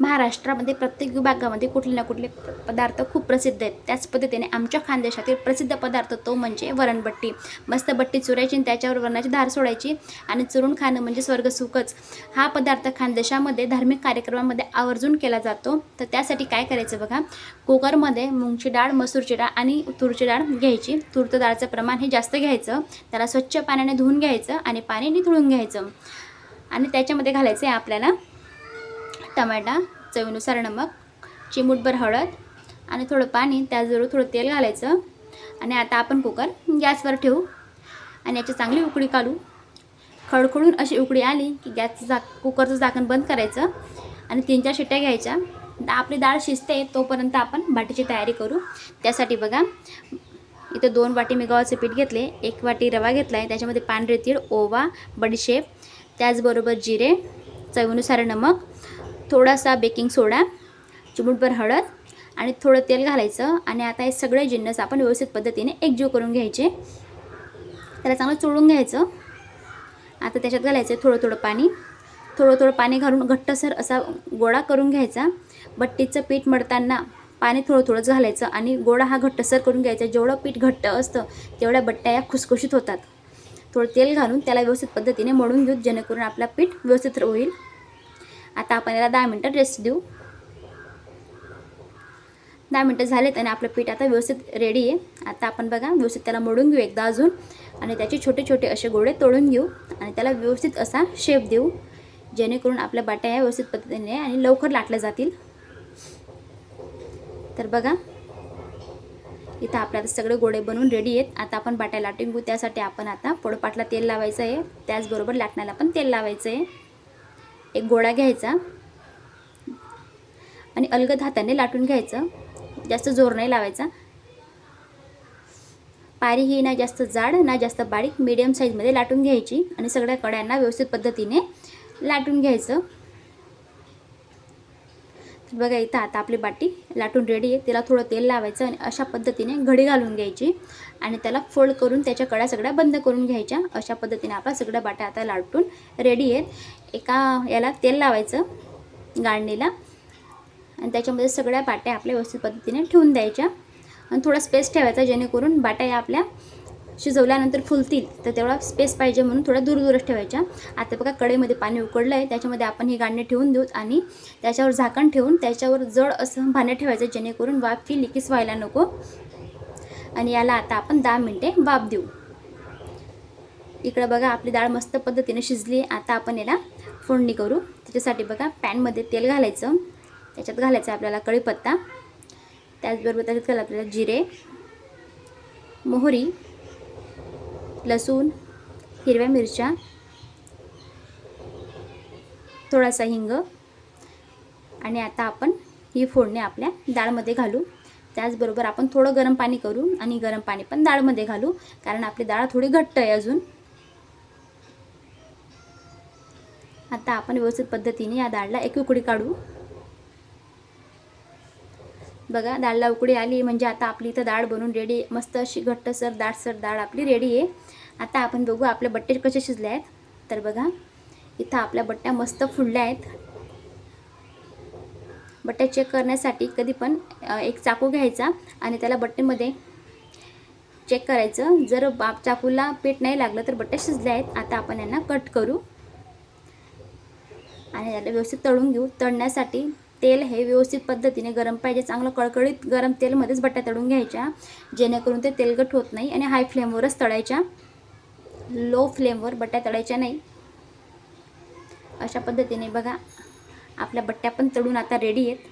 महाराष्ट्रामध्ये प्रत्येक विभागामध्ये कुठले ना कुठले पदार्थ खूप प्रसिद्ध आहेत. त्याच पद्धतीने आमच्या खानदेशातील प्रसिद्ध पदार्थ तो म्हणजे वरणबट्टी. मस्त बट्टी चुरायची आणि त्याच्यावर वरणाची धार सोडायची आणि चुरून खाणं म्हणजे स्वर्गसुखच हा पदार्थ खानदेशामध्ये धार्मिक कार्यक्रमामध्ये आवर्जून केला जातो. तर त्यासाठी काय करायचं बघा? कुकरमध्ये मुंगची डाळ मसूरची डाळ आणि तूरची डाळ घ्यायची. तूरचं डाळचं प्रमाण हे जास्त घ्यायचं. त्याला स्वच्छ पाण्याने धुवून घ्यायचं आणि पाणी निथळून घ्यायचं. आणि त्याच्यामध्ये घालायचं आहे आपल्याला टमाटा चवीनुसार नमक चिमूटभर हळद आणि थोडं पाणी त्याचबरोबर थोडं तेल घालायचं. आणि आता आपण कुकर गॅसवर ठेवू आणि याची चांगली उकडी काढू. खडखडून अशी उकडी आली की गॅसचं झाक कुकरचं झाकण बंद करायचं आणि तीन चार शिट्ट्या घ्यायच्या. आपली डाळ शिजते तोपर्यंत आपण बाटीची तयारी करू. त्यासाठी बघा इथं दोन वाटी मी गव्हाचं पीठ घेतले एक वाटी रवा घेतला आहे त्याच्यामध्ये पांढरे तीळ ओवा बडीशेप त्याचबरोबर जिरे चवीनुसार नमक थोडासा बेकिंग सोडा चिमूटभर हळद आणि थोडं तेल घालायचं आणि आता हे सगळे जिन्नस आपण व्यवस्थित पद्धतीने एकजीव करून घ्यायचे. त्याला चांगलं चोळून घ्यायचं. आता त्याच्यात घालायचं थोडं थोडं पाणी. थोडं थोडं पाणी घालून घट्टसर असा गोळा करून घ्यायचा. बट्टीचं पीठ मळताना पाणी थोडं थोडंच घालायचं आणि गोळा हा घट्टसर करून घ्यायचा. जेवढं पीठ घट्ट असतं तेवढ्या बट्ट्या या खुसखुशीत होतात. थोडं तेल घालून त्याला व्यवस्थित पद्धतीने मळून घेऊ जेणेकरून आपला पीठ व्यवस्थित होईल. आता आपण याला दहा मिनटं रेस्ट देऊ. दहा मिनटं झालेत आणि आपलं पीठ आता व्यवस्थित रेडी आहे. आता आपण बघा व्यवस्थित त्याला मोडून घेऊ एकदा अजून. आणि त्याचे छोटे छोटे असे गोळे तोडून घेऊ. आणि त्याला व्यवस्थित असा शेप देऊ. जेणेकरून आपल्या बाट्या या व्यवस्थित पद्धतीने आणि लवकर लाटल्या जातील. तर बघा इथं आपल्याला सगळे गोळे बनवून रेडी आहेत. आता आपण बाट्या लाटून घेऊ. त्यासाठी आपण आता पोळपाटला तेल लावायचं आहे. त्याचबरोबर लाटण्याला पण तेल लावायचं आहे. एक गोळा घ्यायचा आणि अलगद हाताने लाटून घ्यायचं. जास्त जोर नाही लावायचा. पारी ही ना जास्त जाड ना जास्त बारीक मीडियम साईजमध्ये लाटून घ्यायची आणि सगळ्या कड्यांना व्यवस्थित पद्धतीने लाटून घ्यायचं. बघा इथं आता आपली बाटी लाटून रेडी आहे. तिला थोडं तेल लावायचं आणि अशा पद्धतीने घडी घालून घ्यायची. आणि त्याला फोल्ड करून त्याच्या कड्या सगळ्या बंद करून घ्यायच्या. अशा पद्धतीने आपल्या सगळ्या बाट्या आता लाटून रेडी आहेत एका याला तेल लावायचं गाळणीला. आणि त्याच्यामध्ये सगळ्या बाट्या आपल्या व्यवस्थित पद्धतीने ठेवून द्यायच्या. आणि थोडा स्पेस ठेवायचा जेणेकरून बाट्या या आपल्या शिजवल्यानंतर फुलतील तर तेवढा स्पेस पाहिजे म्हणून थोडा दूरदूरच ठेवायच्या. आता बघा कढईमध्ये पाणी उकडलं आहे त्याच्यामध्ये आपण ही गांडे ठेवून देऊ आणि त्याच्यावर झाकण ठेवून त्याच्यावर जड असं भांडं ठेवायचं जेणेकरून वाफ ही लिकीस व्हायला नको. आणि याला आता आपण दहा मिनटे वाफ देऊ. इकडं बघा आपली डाळ मस्त पद्धतीने शिजली आता आपण याला फोडणी करू. त्याच्यासाठी बघा पॅनमध्ये तेल घालायचं. त्याच्यात घालायचं आपल्याला कढीपत्ता. त्याचबरोबर त्याच्यात घाला आपल्याला जिरे मोहरी लसूण हिरव्या मिरच्या थोडासा हिंग आणि आता आपण ही फोडणी आपल्या डाळमध्ये घालू. त्याचबरोबर आपण थोडं गरम पाणी करू आणि गरम पाणी पण डाळमध्ये घालू कारण आपली डाळ थोडी घट्ट आहे अजून. आता आपण व्यवस्थित पद्धतीने या डाळला एक उकडी काढू. बघा डाळला उकडी आली म्हणजे आता आपली इथं डाळ बनवून रेडी मस्त अशी घट्टसर दाटसर डाळ आपली रेडी आहे. आता आपण बघू आपल्या बट्टे कसे शिजले आहेत. तर बघा इथं आपल्या बट्ट्या मस्त फुडल्या आहेत. बट्ट्या चेक करण्यासाठी कधी पण एक चाकू घ्यायचा आणि त्याला बट्टेमध्ये चेक करायचं. जर बाप चाकूला पीठ नाही लागलं तर बट्ट्या शिजल्या आहेत. आता आपण यांना कट करू. आणि याला व्यवस्थित तळून घेऊ. तळण्यासाठी तेल हे व्यवस्थित पद्धतीने गरम पाहिजे. चांगलं कळकळीत गरम तेलमध्येच बट्ट्या तळून घ्यायच्या. जेणेकरून ते तेलगट होत नाही आणि हाय फ्लेमवरच तळायच्या. लो फ्लेमवर बट्ट्या तळायच्या नाही. अशा पद्धतीने बघा आपल्या बट्ट्या पण तळून आता रेडी आहेत.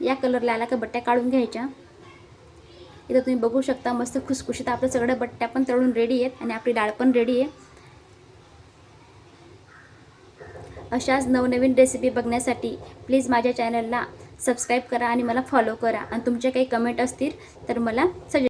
या कलरला आला का बट्ट्या काढून घ्यायच्या. इथं तुम्ही बघू शकता मस्त खुसखुशीत आपल्या सगळ्या बट्ट्या पण तळून रेडी आहेत आणि आपली डाळ पण रेडी आहे. अशाच नवनवीन रेसिपी बघण्यासाठी प्लीज माझ्या चॅनलला सबस्क्राईब करा आणि मला फॉलो करा. आणि तुमचे काही कमेंट असतील तर मला सजेस्ट